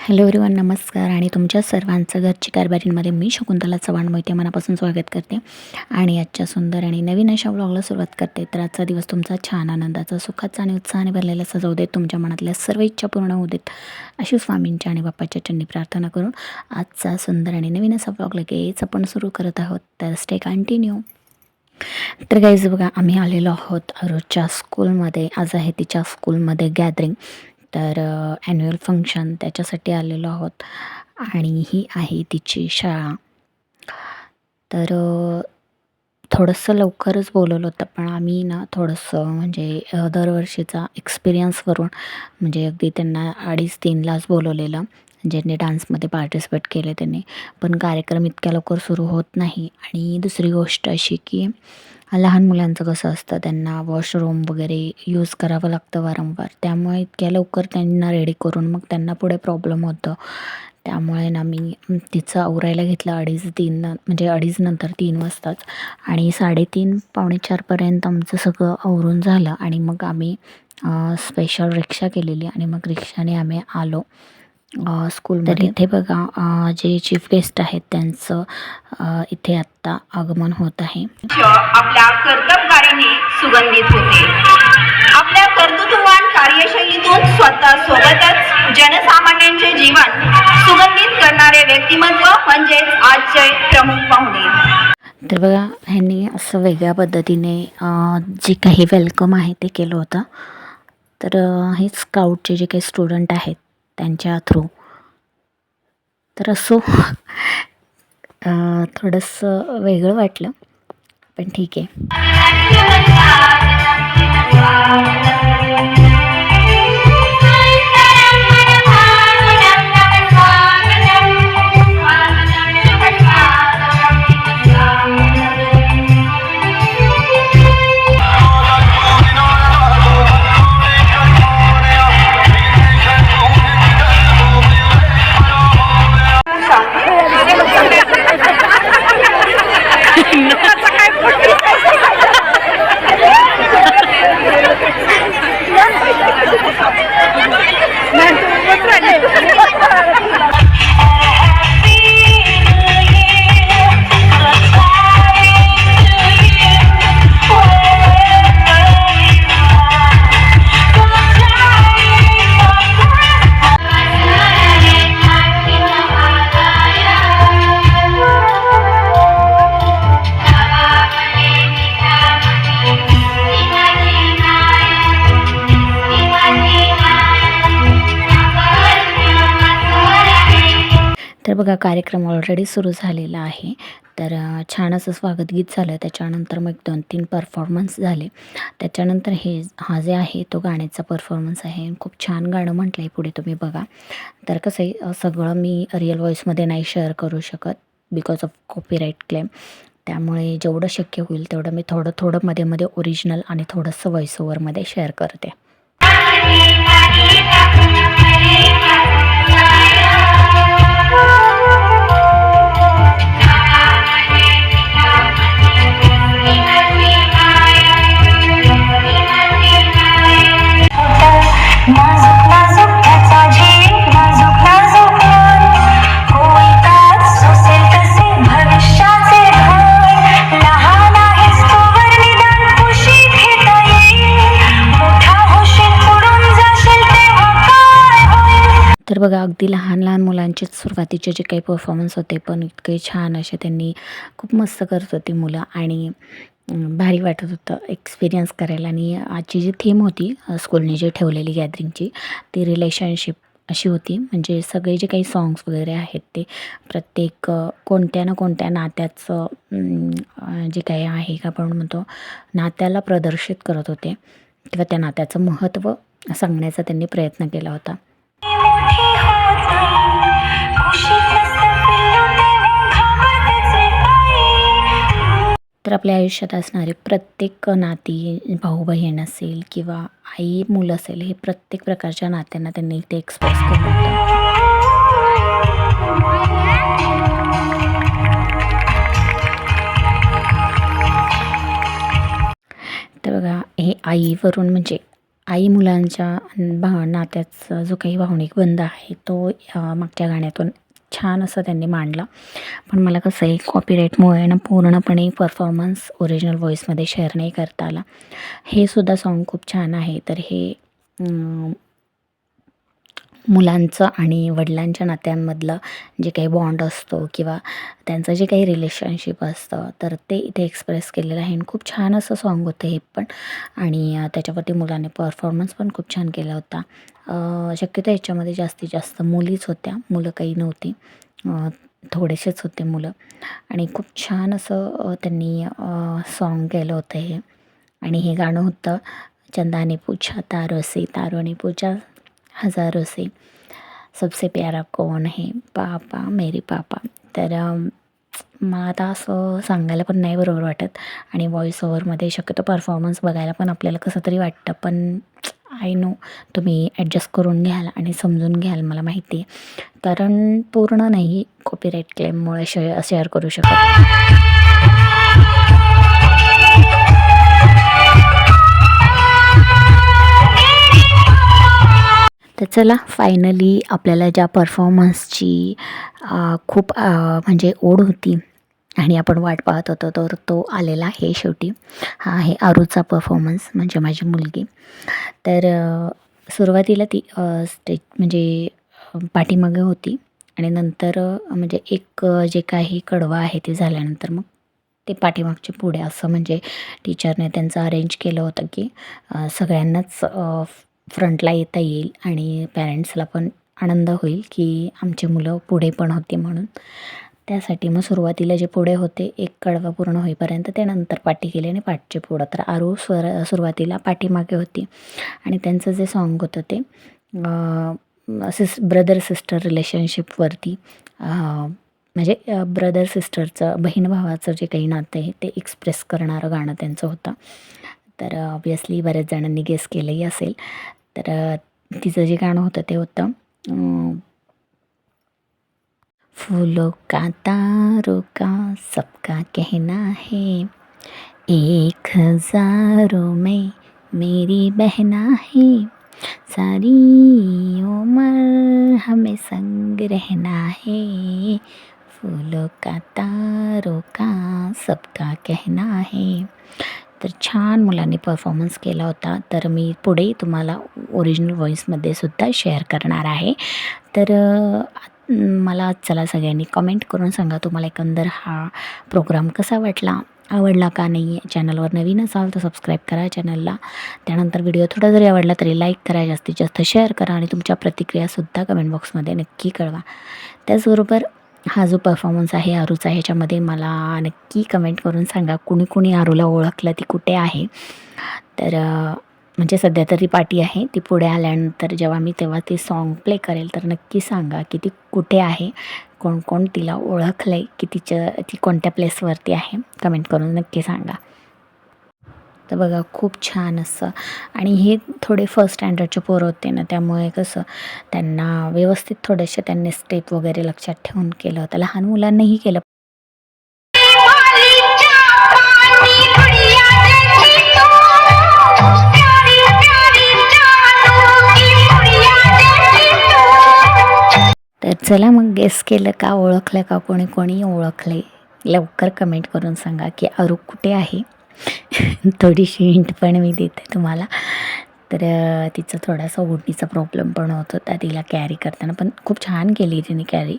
Hello everyone नमस्कार आणि तुमच्या सर्वांचं घरची कारभारींमध्ये मी शकुंतला चव्हाण मोहिते मनापासून स्वागत करते आणि आजच्या सुंदर आणि नवीन अशा व्लॉगला सुरुवात करते. तर आजचा दिवस तुमचा छान आनंदाचा सुखाचा आणि उत्साहाने भरलेला सजवू देत तुमच्या मनातल्या सर्व इच्छा पूर्ण होऊ देत अशी स्वामींच्या आणि बाप्पाच्या चंडी प्रार्थना करून आजचा सुंदर आणि नवीन असा व्लॉग लगेच आपण सुरू करत आहोत. तर स्टे कंटिन्यू तर गाईज बघा आम्ही आलेलो आहोत रोजच्या स्कूलमध्ये आज आहे तिच्या स्कूलमध्ये गॅदरिंग तर ॲन्युअल फंक्शन त्याच्यासाठी आलेलो आहोत. आणि ही आहे तिची शाळा. तर थोडंसं लवकरच बोलवलं होतं पण आम्ही ना थोडंसं म्हणजे दरवर्षीचा एक्सपिरियन्सवरून म्हणजे अगदी त्यांना अडीच तीनलाच बोलवलेलं. म्हणजे ज्यांनी डान्समध्ये पार्टिसिपेट केले त्यांनी. पण कार्यक्रम इतक्या लवकर सुरू होत नाही. आणि दुसरी गोष्ट अशी की लहान मुलांचं कसं असतं त्यांना वॉशरूम वगैरे यूज करावं लागतं वारंवार. त्यामुळे इतक्या लवकर त्यांना रेडी करून मग त्यांना पुढे प्रॉब्लेम होतं. त्यामुळे ना मी तिचं आवरायला घेतलं अडीच तीन म्हणजे अडीच नंतर तीन वाजताच. आणि साडेतीन पावणे चारपर्यंत आमचं सगळं आवरून झालं. आणि मग आम्ही स्पेशल रिक्षा केलेली. आणि मग रिक्षाने आम्ही आलो. स्कूलमध्ये. इथे बघा अ, जे चीफ गेस्ट आहेत त्यांचं अ, इथे आत्ता आगमन होत आहे. आपल्या कर्तबगारीने सुगंधित होते. आपल्या कर्तृत्ववान कार्यशैलीतून स्वतः सोबतच जनसामान्यांचे जीवन सुगंधित करणारे व्यक्तिमत्व म्हणजेच आजचे प्रमुख पाहुणे. तर बघा ह्यांनी असं वेगळ्या पद्धतीने अ, जे काही वेलकम आहे ते केलं होतं. तर अ, हे स्काउटचे जे काही स्टुडंट आहेत त्यांच्या थ्रू तर असो थोडंसं वेगळं वाटलं पण ठीक आहे. बघा कार्यक्रम ऑलरेडी सुरू झालेला आहे. तर छान असं स्वागत गीत झालं. त्याच्यानंतर मग दोन तीन परफॉर्मन्स झाले. त्याच्यानंतर हे हा जे आहे तो गाण्याचा परफॉर्मन्स आहे. खूप छान गाणं म्हटलं आहे पुढे तुम्ही बघा. तर कसं आहे सगळं मी रिअल व्हॉईसमध्ये नाही शेअर करू शकत बिकॉज ऑफ कॉपीराईट क्लेम त्यामुळे जेवढं शक्य होईल तेवढं मी थोडं थोडं मध्ये मध्ये ओरिजिनल आणि थोडंसं व्हॉईस ओव्हरमध्ये शेअर करते. बघा अगदी लहान लहान मुलांचेच सुरुवातीचे जे काही परफॉर्मन्स होते पण इतके छान असे त्यांनी खूप मस्त करत होती मुलं आणि भारी वाटत होतं एक्सपिरियन्स करायला. आणि आजची जी थीम होती स्कूलने जी ठेवलेली गॅदरिंगची ती रिलेशनशिप अशी होती. म्हणजे सगळे जे काही सॉन्ग्स वगैरे आहेत ते प्रत्येक कोणत्या ना कोणत्या नात्याचं जे काही आहे का आपण म्हणतो नात्याला प्रदर्शित करत होते. किंवा त्या नात्याचं महत्त्व सांगण्याचा त्यांनी प्रयत्न केला होता. तर आपल्या आयुष्यात असणारे प्रत्येक नाती भाऊ बहीण असेल किंवा आई मुलं असेल हे प्रत्येक प्रकारच्या नात्यांना त्यांनी ते एक्सप्रेस केलं होतं तर बघा हे आईवरून म्हणजे आई मुलांच्या भा नात्याचा जो काही भावनिक बंध आहे तो मागच्या गाण्यातून छान असं त्यांनी मांडला. पण मला कसं आहे कॉपीराईटमुळे ना पूर्णपणे परफॉर्मन्स ओरिजिनल व्हॉईसमध्ये शेअर नाही करता आला. हे सुद्धा सॉन्ग खूप छान आहे. तर हे मुलांचं आणि वडिलांच्या नात्यांमधलं जे काही बॉन्ड असतो किंवा त्यांचं जे काही रिलेशनशिप असतं तर ते इथे एक्सप्रेस केलेलं आहे. आणि खूप छान असं सॉन्ग होतं हे पण. आणि त्याच्यावरती मुलाने परफॉर्मन्स पण खूप छान केला होता. शक्यतो याच्यामध्ये जास्तीत जास्त मुलीच होत्या. मुलं काही नव्हती. थोडेसेच होते मुलं. आणि खूप छान असं त्यांनी सॉन्ग केलं होतं हे. आणि हे गाणं होतं चंदाने पूछा तारो से पूछा हजारों से। सबसे प्यारा कोण है पापा मेरी पापा। तर मला आता असं सांगायला पण नाही बरोबर वाटत. आणि व्हॉईस ओव्हरमध्ये शक्यतो परफॉर्मन्स बघायला पण आपल्याला कसं तरी वाटतं. पण आय नो तुम्ही ॲडजस्ट करून घ्याल आणि समजून घ्याल मला माहिती आहे. कारण पूर्ण नाही कॉपीराईट क्लेममुळे शे शेअर करू शकत. तर चला फायनली आपल्याला ज्या परफॉर्मन्सची खूप म्हणजे ओढ होती आणि आपण वाट पाहत होतो तर तो आलेला आहे शेवटी. हा आहे आरूचा परफॉर्मन्स म्हणजे माझी मुलगी. तर सुरुवातीला ती स्टेज म्हणजे पाठीमागे होती आणि नंतर म्हणजे एक जे काही कडवा आहे ते झाल्यानंतर मग ते पाठीमागचे पुढे असं म्हणजे टीचरने त्यांचं अरेंज केलं होतं की सगळ्यांनाच फ्रंटला येता येईल आणि पॅरेंट्सला पण आनंद होईल की आमचे मुलं पुढे पण होती म्हणून. त्यासाठी मग सुरुवातीला जे पुढे होते एक कडवा पूर्ण होईपर्यंत ते नंतर पाठी केले आणि पाठचे पुढं. तर आरू स्वर सुरुवातीला पाठीमागे होती. आणि त्यांचं जे सॉन्ग होतं ते सिस ब्रदर सिस्टर रिलेशनशिपवरती म्हणजे ब्रदर सिस्टरचं बहीण भावाचं जे काही नातं आहे ते एक्सप्रेस करणारं गाणं त्यांचं होतं. तर ऑब्वियसली बऱ्याच जणांनी गेस केलंही असेल. तर तिचं जे गाणं होतं ते होतं अं, फूलों का तारों का सबका कहना है एक हज़ारों में मेरी बहना है सारी उम्र हमें संग रहना है फूलों का तारों का सबका कहना है। तर छान मुलांनी परफॉर्मन्स केला होता. तर मी पुढे तुम्हाला ओरिजिनल व्हॉईसमध्ये सुद्धा शेअर करणार आहे. तर मला चला सगळ्यांनी कमेंट करून सांगा तुम्हाला एकंदर हा प्रोग्राम कसा वाटला? आवडला का नाही? चॅनलवर नवीन असाल तर सबस्क्राईब करा चॅनलला त्यानंतर व्हिडिओ थोडा जरी आवडला तरी लाईक करा जास्तीत जास्त शेअर करा आणि तुमच्या प्रतिक्रियासुद्धा कमेंट बॉक्समध्ये नक्की कळवा. त्याचबरोबर हा जो परफॉर्मन्स आहे आरूचा ह्याच्यामध्ये मला नक्की कमेंट करून सांगा कुणी कुणी आरूला ओळखलं ती कुठे आहे? तर म्हणजे सध्या तरी पार्टी आहे ती पुढे आल्यानंतर जेव्हा मी तेव्हा ते सॉन्ग प्ले करेल तर नक्की सांगा की ती कुठे आहे कोण कोण तिला ओळखलं आहे की तिच्या ती कोणत्या प्लेसवरती आहे कमेंट करून नक्की सांगा. तर बघा खूप छान असं. आणि हे थोडे फर्स्ट स्टँडर्डचे पोरं होते ना त्यामुळे कसं त्यांना व्यवस्थित थोडेसे त्यांनी स्टेप वगैरे लक्षात ठेवून केलं. होतं लहान मुलांनाही केलं. तर चला मग गेस केलं का ओळखलं का कोणी कोणी ओळखले? लवकर कमेंट करून सांगा की अरू कुठे आहे? थोडीशी हिंट पण मी देते तुम्हाला. तर तिचा तिचं थोडासा ओढणीचा प्रॉब्लेम पण होत होता. तिला कॅरी करताना पण खूप छान केली तिने कॅरी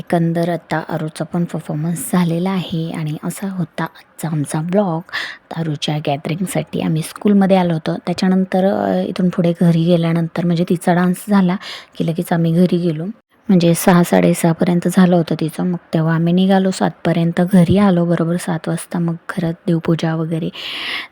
एकंदर आता अरूचा पण परफॉर्मन्स झालेला आहे आणि असा होता आजचा आमचा ब्लॉग अरूच्या गॅदरिंगसाठी आम्ही स्कूलमध्ये आलो होतो. त्याच्यानंतर इथून पुढे घरी गेल्यानंतर म्हणजे तिचा डान्स झाला की लगेच आम्ही घरी गेलो. म्हणजे सहा साडेसहापर्यंत झालं होतं तिचं. मग तेव्हा आम्ही निघालो. सातपर्यंत घरी आलो. बरोबर सात वाजता मग घरात देवपूजा वगैरे.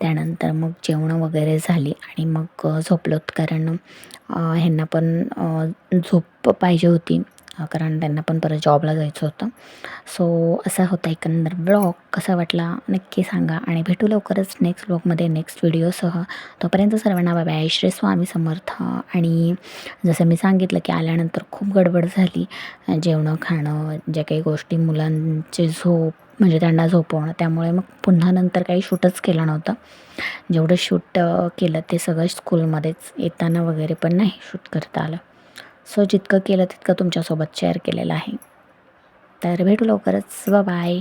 त्यानंतर मग जेवणं वगैरे झाली आणि मग झोपलोत. कारण ह्यांना पण झोप पाहिजे होती. कारण त्यांना पण परत जॉबला जायचं होतं. सो असा होता एकंदर ब्लॉग कसा वाटला नक्की सांगा आणि भेटू लवकरच नेक्स्ट ब्लॉगमध्ये नेक्स्ट व्हिडिओसह तोपर्यंत सर्वांना बाबा बाय श्री स्वामी समर्थ. आणि जसं मी सांगितलं की आल्यानंतर खूप गडबड झाली. जेवणं खाणं ज्या काही गोष्टी मुलांचे झोप म्हणजे त्यांना झोपवणं त्यामुळे मग पुन्हा नंतर काही शूटच केलं नव्हतं. जेवढं शूट केलं ते सगळं स्कूलमध्येच येताना वगैरे पण नाही शूट करता आलं. सो जितकं केलं तितकं तुमच्यासोबत शेअर केलेलं आहे. तर भेटू लवकरच. बाय